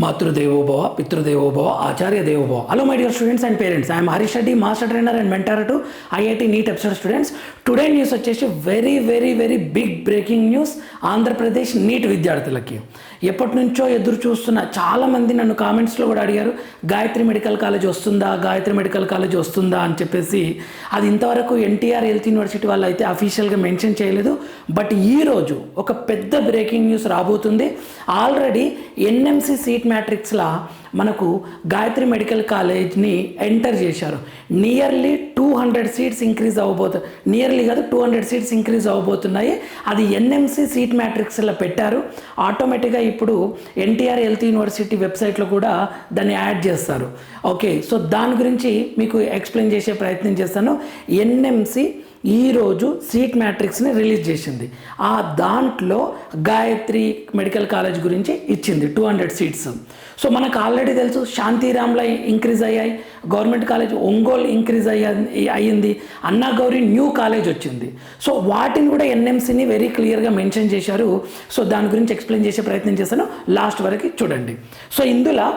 మాతృదేవోభవ పితృదేవోభవ ఆచార్య దేవోభవ hello my dear students and parents I'm Harish Reddy master trainer and mentor to IIT NEET episode students today news వచ్చేసి very very very big breaking news Andhra Pradesh NEET విద్యార్థులకి ఎప్పటి నుంచో ఎదురు చూస్తున్న చాలామంది నన్ను కామెంట్స్లో కూడా అడిగారు గాయత్రి మెడికల్ కాలేజ్ వస్తుందా? గాయత్రి మెడికల్ కాలేజ్ వస్తుందా? అని చెప్పేసి. అది ఇంతవరకు ఎన్టీఆర్ హెల్త్ యూనివర్సిటీ వాళ్ళు అయితే అఫీషియల్గా మెన్షన్ చేయలేదు. బట్ ఈరోజు ఒక పెద్ద బ్రేకింగ్ న్యూస్ రాబోతుంది. ఆల్రెడీ ఎన్ఎంసి సీట్ మ్యాట్రిక్స్లా మనకు గాయత్రి మెడికల్ కాలేజ్ని ఎంటర్ చేశారు. Nearly two hundred seats increase అవ్వబోతు nearly కాదు టూ హండ్రెడ్ సీట్స్ ఇంక్రీజ్ అవ్వబోతున్నాయి. అది ఎన్ఎంసి సీట్ మ్యాట్రిక్స్లో పెట్టారు. ఆటోమేటిక్గా ఇప్పుడు ఎన్టీఆర్ హెల్త్ యూనివర్సిటీ వెబ్సైట్లో కూడా దాన్ని యాడ్ చేస్తారు. ఓకే సో దాని గురించి మీకు ఎక్స్ప్లెయిన్ చేసే ప్రయత్నం చేస్తాను. ఎన్ఎంసి ఈరోజు సీట్ మ్యాట్రిక్స్ని రిలీజ్ చేసింది. ఆ దాంట్లో గాయత్రి మెడికల్ కాలేజ్ గురించి ఇచ్చింది టూ హండ్రెడ్ సీట్స్. సో మనకు ఆల్రెడీ తెలుసు శాంతిరామ్లో ఇంక్రీజ్ అయ్యాయి గవర్నమెంట్ కాలేజ్ ఒంగోలు ఇంక్రీజ్ అయ్యా అయ్యింది అన్నా గౌరీ న్యూ కాలేజ్ వచ్చింది. సో వాటిని కూడా ఎన్ఎంసీని వెరీ క్లియర్గా మెన్షన్ చేశారు. సో దాని గురించి ఎక్స్ప్లెయిన్ చేసే ప్రయత్నం చేశాను లాస్ట్ వరకు చూడండి. సో ఇందులో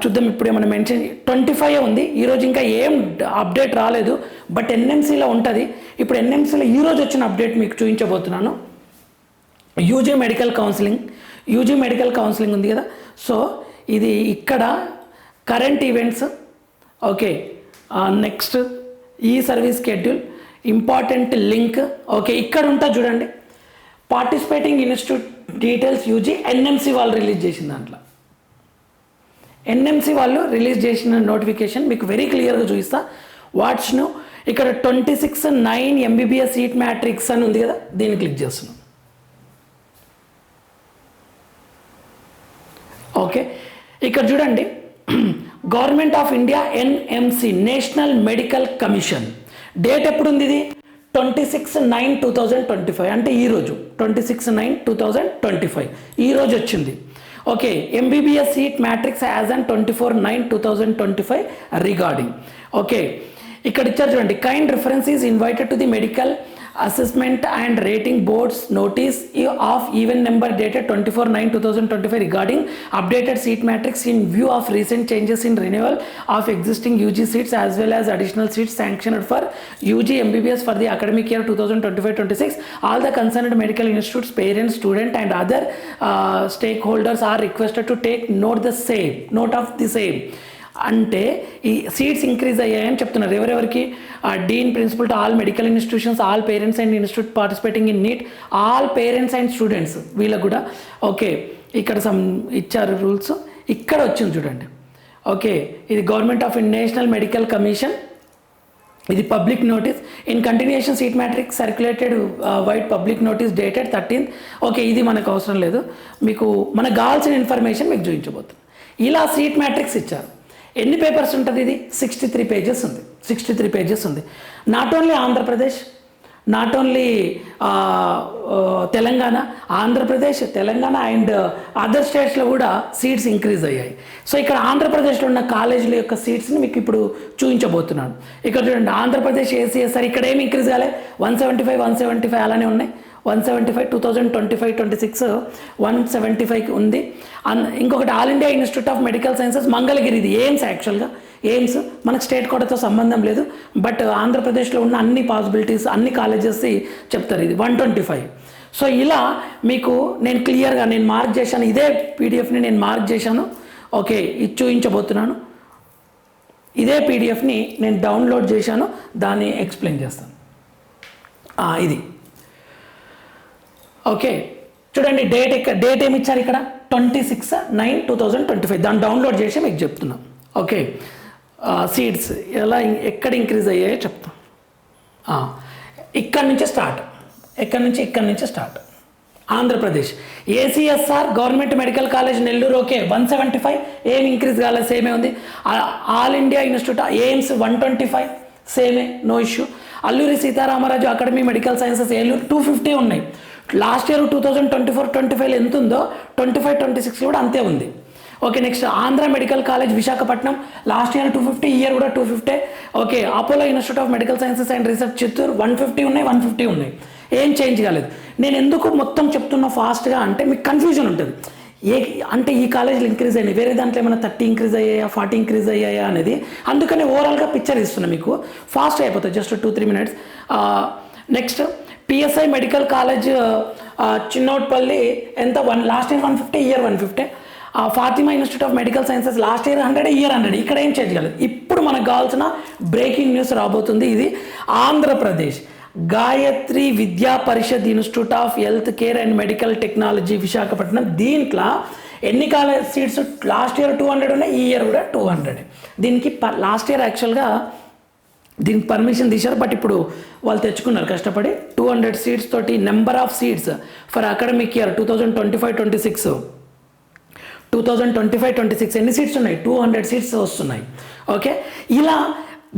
చూద్దాం ఇప్పుడు ఏమైనా మెన్షన్ ట్వంటీ ఫైవ్ ఉంది. ఈరోజు ఇంకా ఏం అప్డేట్ రాలేదు బట్ ఎన్ఎంసీలో ఉంటుంది. ఇప్పుడు ఎన్ఎంసీలో ఈరోజు వచ్చిన అప్డేట్ మీకు చూపించబోతున్నాను. UG medical counselling UG medical counselling ఉంది కదా. సో ఇది ఇక్కడ కరెంట్ ఈవెంట్స్ ఓకే నెక్స్ట్ ఈ service schedule important link okay ఇక్కడ ఉంటా చూడండి. Participating institute details UG NMC వాళ్ళు రిలీజ్ చేసిన దాంట్లో. ఎన్ఎంసి వాళ్ళు రిలీజ్ చేసిన నోటిఫికేషన్ మీకు వెరీ క్లియర్గా చూపిస్తా. వాట్స్ను ఇక్కడ twenty six nine MBBS seat matrix అని ఉంది కదా దీన్ని క్లిక్ చేస్తున్నాం. ఓకే ఇక్కడ చూడండి. Government of India NMC National Medical Commission date ఎప్పుడు ఉంది ఇది? Twenty six nine two thousand twenty five అంటే ఈరోజు twenty six nine two thousand twenty five ఈరోజు వచ్చింది. Okay MBBS seat matrix as and twenty four nine two thousand twenty five regarding okay ఇక్కడ ఇచ్చారు చూడండి kind reference is invited to the medical assessment and rating boards notice of even number dated 24 9 2025 regarding updated seat matrix in view of recent changes in renewal of existing UG seats as well as additional seats sanctioned for UG MBBS for the academic year 2025-26 all the concerned medical institutes parents student and other uh, stakeholders are requested to take note the same note of the same. అంటే ఈ seats increase అయ్యాయని చెప్తున్నారు. ఎవరెవరికి? Dean principal to all medical institutions all parents and institute participating in NEET all parents and students వీళ్ళకు కూడా. Okay ఇక్కడ some ఇచ్చారు rules. ఇక్కడ వచ్చింది చూడండి. ఓకే ఇది government of National Medical Commission. ఇది public notice. In continuation seat matrix circulated vide public notice dated thirteenth. Okay ఇది మనకు అవసరం లేదు. మీకు మనకు కావాల్సిన ఇన్ఫర్మేషన్ మీకు చూపించబోతుంది ఇలా సీట్ మ్యాట్రిక్స్ ఇచ్చారు. ఎన్ని పేపర్స్ ఉంటుంది ఇది? సిక్స్టీ త్రీ పేజెస్ ఉంది. సిక్స్టీ త్రీ పేజెస్ ఉంది. Not only Andhra Pradesh not only Telangana Andhra Pradesh Telangana and other స్టేట్స్లో కూడా సీట్స్ ఇంక్రీజ్ అయ్యాయి. సో ఇక్కడ ఆంధ్రప్రదేశ్లో ఉన్న కాలేజీల యొక్క సీట్స్ని మీకు ఇప్పుడు చూపించబోతున్నాను ఇక్కడ చూడండి ఆంధ్రప్రదేశ్ ఏసీఎస్ఆర్ ఇక్కడ ఏమి ఇంక్రీజ్ కాలే? One seventy five one seventy five అలానే ఉన్నాయి. One seventy five two thousand twenty five twenty six one seventy five ఉంది. అన్ ఇంకొకటి All India Institute of Medical Sciences Mangalagiri ఇది ఎయిమ్స్ యాక్చువల్గా. ఎయిమ్స్ మనకు స్టేట్ కోటతో సంబంధం లేదు. బట్ ఆంధ్రప్రదేశ్లో ఉన్న అన్ని పాసిబిలిటీస్ అన్ని కాలేజెస్ చెప్తారు ఇది వన్ ట్వంటీ ఫైవ్. సో ఇలా మీకు నేను క్లియర్గా నేను మార్క్ చేశాను ఇదే పీడిఎఫ్ని నేను మార్క్ చేశాను. ఓకే ఇది చూపించబోతున్నాను ఇదే పీడిఎఫ్ని నేను డౌన్లోడ్ చేశాను దాన్ని ఎక్స్ప్లెయిన్ చేస్తాను. ఇది. ఓకే. చూడండి డేట్ ఇక్కడ డేట్ ఏమి ఇచ్చారు ఇక్కడ? Twenty six nine two thousand twenty five దాన్ని డౌన్లోడ్ చేసి మీకు చెప్తున్నాం. ఓకే. సీట్స్ ఎలా ఇం- ఎక్కడ ఇంక్రీజ్ అయ్యాయో చెప్తాం. ఇక్కడ ఇక్కడి నుంచి స్టార్ట్ ఎక్కడి నుంచి? ఇక్కడి నుంచి start Andhra Pradesh. ACSR government medical college Nellore okay. One seventy five ఏం ఇంక్రీజ్ కాలేదు సేమే ఉంది. All India institute AIIMS one twenty five సేమే no issue Alluri Sitaramaraju academy medical sciences Eluru two fifty ఉన్నాయి. Last year two thousand twenty four twenty five ఎంత ఉందో twenty five twenty six కూడా అంతే ఉంది. Okay next Andhra medical college Visakhapatnam last year two fifty year కూడా two fifty okay Apollo Institute of Medical Sciences and Research Chittoor one fifty ఉన్నాయి one fifty ఉన్నాయి. ఏం change కాలేదు. నేను ఎందుకు మొత్తం చెప్తున్నా ఫాస్ట్గా అంటే మీకు కన్ఫ్యూజన్ ఉంటుంది. ఏ అంటే ఈ కాలేజీలు ఇంక్రీజ్ అయినాయి. వేరే దాంట్లో ఏమైనా థర్టీ ఇంక్రీజ్ అయ్యాయా ఫార్టీ ఇంక్రీజ్ అయ్యాయా అనేది అందుకని ఓవరాల్గా పిక్చర్ ఇస్తున్నా మీకు. ఫాస్ట్ అయిపోతుంది just two three minutes next PSI medical college Chinoutpalli ఎంత? One last year one fifty year one fifty Fatima Institute of Medical Sciences last year hundred year hundred ఇక్కడ ఏం చేయగలదు ఇప్పుడు మనకు కావాల్సిన బ్రేకింగ్ న్యూస్ రాబోతుంది. ఇది Andhra Pradesh Gayatri Vidya Parishad institute of health care and medical technology Visakhapatnam. దీంట్లో ఎన్ని college seats last year two hundred ఉన్నాయి ఈ ఇయర్ కూడా టూ హండ్రెడ్ దీనికి లాస్ట్ ఇయర్ యాక్చువల్గా దీనికి పర్మిషన్ తీశారు బట్ ఇప్పుడు వాళ్ళు తెచ్చుకున్నారు. కష్టపడి టూ హండ్రెడ్ సీట్స్ తోటి number of seats for academic year two thousand twenty five twenty six two thousand twenty five twenty six ఎన్ని సీట్స్ ఉన్నాయి? టూ హండ్రెడ్ సీట్స్ వస్తున్నాయి. ఓకే ఇలా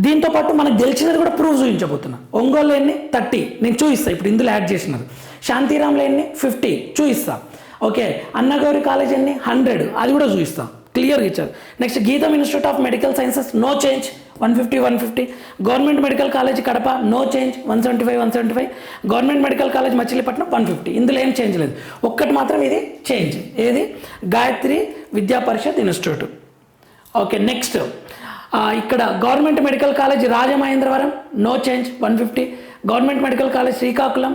దీంతో పాటు మనకు గెలిచినది కూడా ప్రూవ్ చూపించబోతున్నా. ఒంగోలు ఎన్ని? థర్టీ నేను చూపిస్తాను ఇప్పుడు ఇందులో యాడ్ చేసినారు శాంతిరామ్లో ఎన్ని? ఫిఫ్టీ చూపిస్తా. ఓకే అన్నగౌరి కాలేజ్ ఎన్ని? హండ్రెడ్ అది కూడా చూపిస్తాం. క్లియర్గా ఇచ్చారు. Next Gitam institute of medical sciences no change one fifty one fifty. Government medical college Kadapa no change one seventy five one seventy five. Government medical college Machilipatnam one fifty. ఇందులో ఏం change లేదు. ఒక్కటి మాత్రం ఇది change ఏది? Gayatri Vidya Parishad institute. Okay next ఇక్కడ government medical college Rajamahendravaram no change one fifty. Government medical college Srikakulam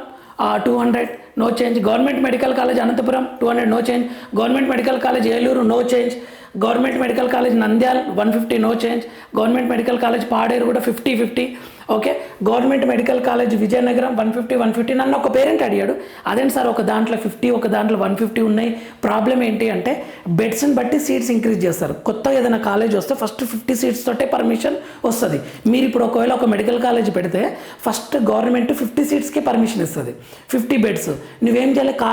two hundred no change government medical college Anantapuram two hundred no change government medical college Eluru no change government medical college Nandyal one fifty no change government medical college Paderu కూడా fifty fifty okay? Government medical college Vizianagaram one fifty one fifty నన్ను ఒక parent అడిగాడు. అదేంటి sir ఒక దాంట్లో fifty ఒక దాంట్లో one fifty ఉన్నాయి. ప్రాబ్లం ఏంటి అంటే బెడ్స్ని బట్టి సీట్స్ ఇంక్రీజ్ చేస్తారు. కొత్త ఏదైనా కాలేజ్ వస్తే ఫస్ట్ ఫిఫ్టీ సీట్స్ తోటే పర్మిషన్ వస్తుంది. మీరు ఇప్పుడు ఒకవేళ ఒక మెడికల్ కాలేజ్ పెడితే ఫస్ట్ గవర్నమెంట్ ఫిఫ్టీ సీట్స్కి పర్మిషన్ ఇస్తుంది. Fifty beds. నువ్వేం చేయాలి? కా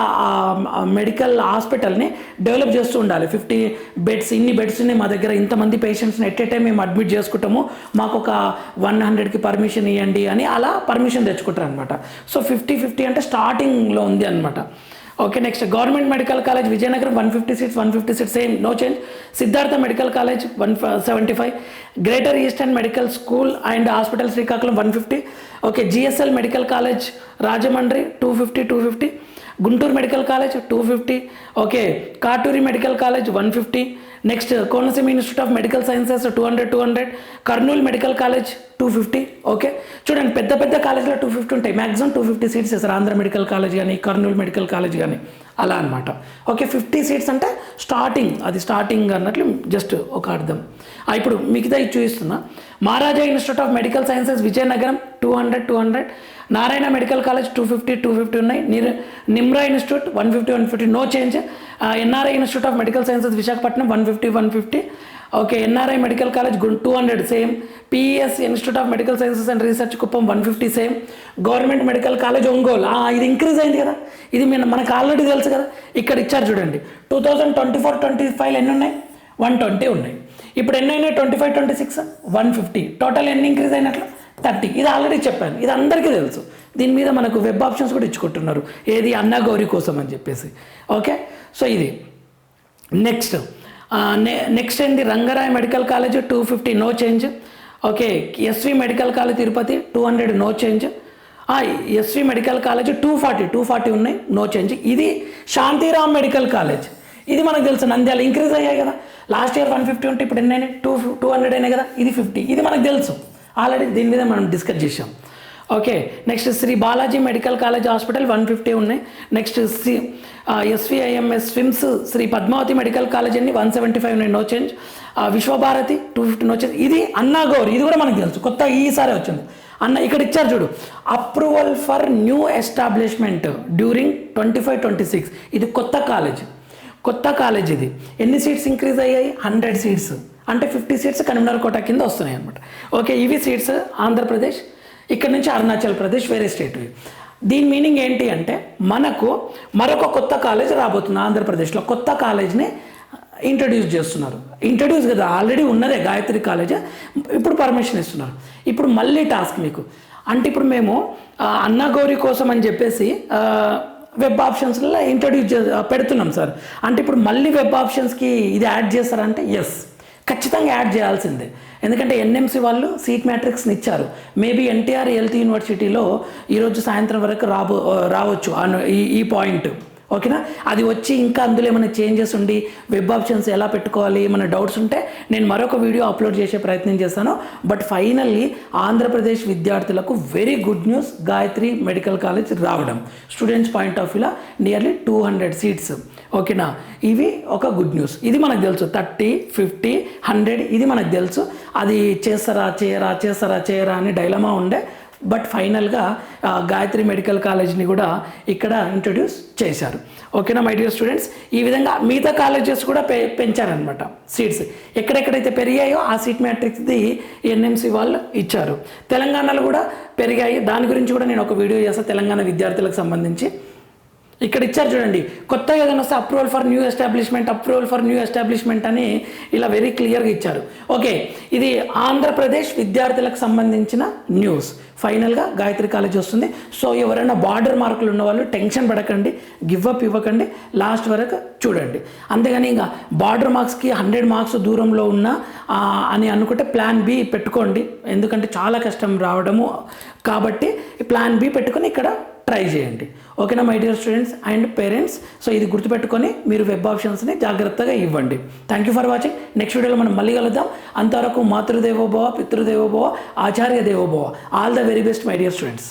మెడికల్ హాస్పిటల్ని డెవలప్ చేస్తూ ఉండాలి. ఫిఫ్టీ బెడ్స్ ఇన్ని బెడ్స్ని మా దగ్గర ఇంతమంది పేషెంట్స్ని ఎట్ ఏ టైం మేము అడ్మిట్ చేసుకుంటాము. మాకు ఒక వన్ హండ్రెడ్కి పర్మిషన్ ఇవ్వండి అని అలా పర్మిషన్ తెచ్చుకుంటారు అనమాట సో ఫిఫ్టీ ఫిఫ్టీ అంటే స్టార్టింగ్లో ఉంది అనమాట okay next government medical college Vizianagaram one fifty six one fifty six same no change Siddhartha medical college one seventy five greater eastern medical school and hospital Srikakulam one fifty okay GSL medical college Rajahmundry two fifty two fifty Guntur medical college two fifty okay Katuri medical college one fifty next Konaseema institute of medical sciences two hundred two hundred Kurnool medical college two fifty okay? చూడండి పెద్ద పెద్ద కాలేజ్లో two fifty ఉంటాయి. Maximum two fifty seats ఇస్తారు Andhra medical college కానీ Kurnool medical college కానీ అలా అనమాట ఓకే ఫిఫ్టీ సీట్స్ అంటే స్టార్టింగ్ అది స్టార్టింగ్ అన్నట్లు జస్ట్ ఒక అర్థం. ఇప్పుడు మిగతా ఇది చూపిస్తున్నా. Maharaja institute of medical sciences Vizianagaram two hundred two hundred. Narayana medical college two fifty two fifty ఉన్నాయి. నిర్ Nimra institute one fifty one fifty. No change. NRI institute of medical sciences Visakhapatnam one fifty one fifty. Okay NRI medical college గుంటూ two hundred same. PES institute of medical sciences and research Kuppam one fifty same. Government medical college Ongole. ఇది increase అయింది కదా. ఇది మీ మనకు already తెలుసు కదా. ఇక్కడ ఇచ్చారు చూడండి. Two thousand twenty four twenty five ఎన్ని ఉన్నాయి? వన్ ట్వంటీ ఉన్నాయి. ఇప్పుడు ఎన్ని అయినాయి? Twenty five twenty six one fifty. Total ఎన్ని ఇంక్రీజ్ అయినట్లు? థర్టీ. ఇది ఆల్రెడీ చెప్పాను. ఇది అందరికీ తెలుసు. దీని మీద మనకు వెబ్ ఆప్షన్స్ కూడా ఇచ్చుకుంటున్నారు. ఏది అన్నా గౌరీ కోసం అని చెప్పేసి. ఓకే? సో ఇది. నెక్స్ట్. నెక్స్ట్ ఏంది? Rangaraya medical college two fifty no change okay SV medical college Tirupati two hundred no change SV medical college two forty two forty ఉన్నాయి నో చేంజ్ ఇది శాంతిరామ్ మెడికల్ కాలేజ్ ఇది మనకు తెలుసు Nandyal. Increase అయ్యాయి కదా. Last year one fifty ఉంటే ఇప్పుడు ఎన్ని టూ టూ హండ్రెడ్ అయినాయి కదా. ఇది ఫిఫ్టీ ఇది మనకు తెలుసు. ఆల్రెడీ దీని మీద మనం డిస్కస్ చేసాం okay next Sri Balaji medical college hospital one fifty ఉన్నాయి. Next C SVIMS SVIMS Sri Padmavathi medical college అన్ని వన్ సెవెంటీ ఫైవ్ ఉన్నాయి no change Vishwabharati two fifty no change ఇది అన్నా గౌర్ ఇది కూడా మనకు తెలుసు. కొత్త ఈసారి వచ్చింది. అన్న ఇక్కడ ఇచ్చారు చూడు. Approval for new establishment during twenty five twenty six ఇది కొత్త కాలేజ్ కొత్త కాలేజ్ ఇది. ఎన్ని సీట్స్ ఇంక్రీజ్ అయ్యాయి? హండ్రెడ్ సీట్స్ అంటే ఫిఫ్టీ సీట్స్ కరీంనగర్ కోట కింద వస్తున్నాయి అనమాట ఓకే ఇవి సీట్స్ ఆంధ్రప్రదేశ్ ఇక్కడ నుంచి అరుణాచల్ ప్రదేశ్ వేరే స్టేట్. దీని మీనింగ్ ఏంటి అంటే మనకు మరొక కొత్త కాలేజ్ రాబోతుంది ఆంధ్రప్రదేశ్లో కొత్త కాలేజ్ని ఇంట్రడ్యూస్ చేస్తున్నారు. ఇంట్రడ్యూస్ కదా ఆల్రెడీ ఉన్నదే గాయత్రి కాలేజ్ ఇప్పుడు పర్మిషన్ ఇస్తున్నారు. ఇప్పుడు మళ్ళీ టాస్క్ మీకు. అంటే ఇప్పుడు మేము అన్నగౌరి కోసం అని చెప్పేసి వెబ్ ఆప్షన్స్లో ఇంట్రడ్యూస్ చే పెడుతున్నాం సార్. అంటే ఇప్పుడు మళ్ళీ వెబ్ ఆప్షన్స్కి ఇది యాడ్ చేస్తారంటే ఎస్ ఖచ్చితంగా యాడ్ చేయాల్సిందే. ఎందుకంటే ఎన్ఎంసీ వాళ్ళు సీట్ మ్యాట్రిక్స్ని ఇచ్చారు. మేబీ ఎన్టీఆర్ హెల్త్ యూనివర్సిటీలో ఈరోజు సాయంత్రం వరకు రాబో రావచ్చు. ఈ ఈ పాయింట్. ఓకేనా? అది వచ్చి ఇంకా అందులో ఏమైనా చేంజెస్ ఉండి వెబ్ ఆప్షన్స్ ఎలా పెట్టుకోవాలి ఏమైనా డౌట్స్ ఉంటే నేను మరొక వీడియో అప్లోడ్ చేసే ప్రయత్నం చేస్తాను. బట్ ఫైనల్లీ ఆంధ్రప్రదేశ్ విద్యార్థులకు very good news Gayatri medical college రావడం. స్టూడెంట్స్ పాయింట్ ఆఫ్ వ్యూలో నియర్లీ టూ హండ్రెడ్ సీట్స్. ఓకేనా? ఇవి ఒక గుడ్ న్యూస్. ఇది మనకు తెలుసు. థర్టీ ఫిఫ్టీ హండ్రెడ్ ఇది మనకు తెలుసు. అది చేస్తారా చేయరా చేస్తారా చేయరా అని డైలమా ఉండే. బట్ ఫైనల్గా గాయత్రి మెడికల్ కాలేజ్ని కూడా ఇక్కడ ఇంట్రొడ్యూస్ చేశారు. ఓకేనా మై డియర్ స్టూడెంట్స్? ఈ విధంగా మిగతా కాలేజెస్ కూడా పె పెంచారనమాట సీట్స్. ఎక్కడెక్కడైతే పెరిగాయో ఆ సీట్ మ్యాట్రిక్స్ది ఎన్ఎంసి వాళ్ళు ఇచ్చారు. తెలంగాణలో కూడా పెరిగాయి. దాని గురించి కూడా నేను ఒక వీడియో చేస్తాను తెలంగాణ విద్యార్థులకు సంబంధించి. ఇక్కడ ఇచ్చారు చూడండి కొత్తగా ఏదైనా వస్తే approval for new establishment approval for new establishment అని ఇలా వెరీ క్లియర్గా ఇచ్చారు. ఓకే ఇది ఆంధ్రప్రదేశ్ విద్యార్థులకు సంబంధించిన న్యూస్ ఫైనల్గా గాయత్రి కాలేజ్ వస్తుంది. సో ఎవరైనా బార్డర్ మార్కులు ఉన్న వాళ్ళు టెన్షన్ పడకండి గివ్ అప్ ఇవ్వకండి లాస్ట్ వరకు చూడండి. అంతేగాని ఇంకా బార్డర్ మార్క్స్కి హండ్రెడ్ మార్క్స్ దూరంలో ఉన్న అని అనుకుంటే ప్లాన్ బి పెట్టుకోండి. ఎందుకంటే చాలా కష్టం రావడము. కాబట్టి ప్లాన్ బి పెట్టుకొని ఇక్కడ ట్రై చేయండి. ఓకేనా my dear students and parents so ఇది గుర్తుపెట్టుకొని మీరు వెబ్ ఆప్షన్స్ని జాగ్రత్తగా ఇవ్వండి. Thank you for watching next వీడియోలో మనం మళ్ళీ కలుద్దాం. అంతవరకు మాతృదేవోభవ పితృదేవోభవ ఆచార్య దేవోభవ all the very best my dear students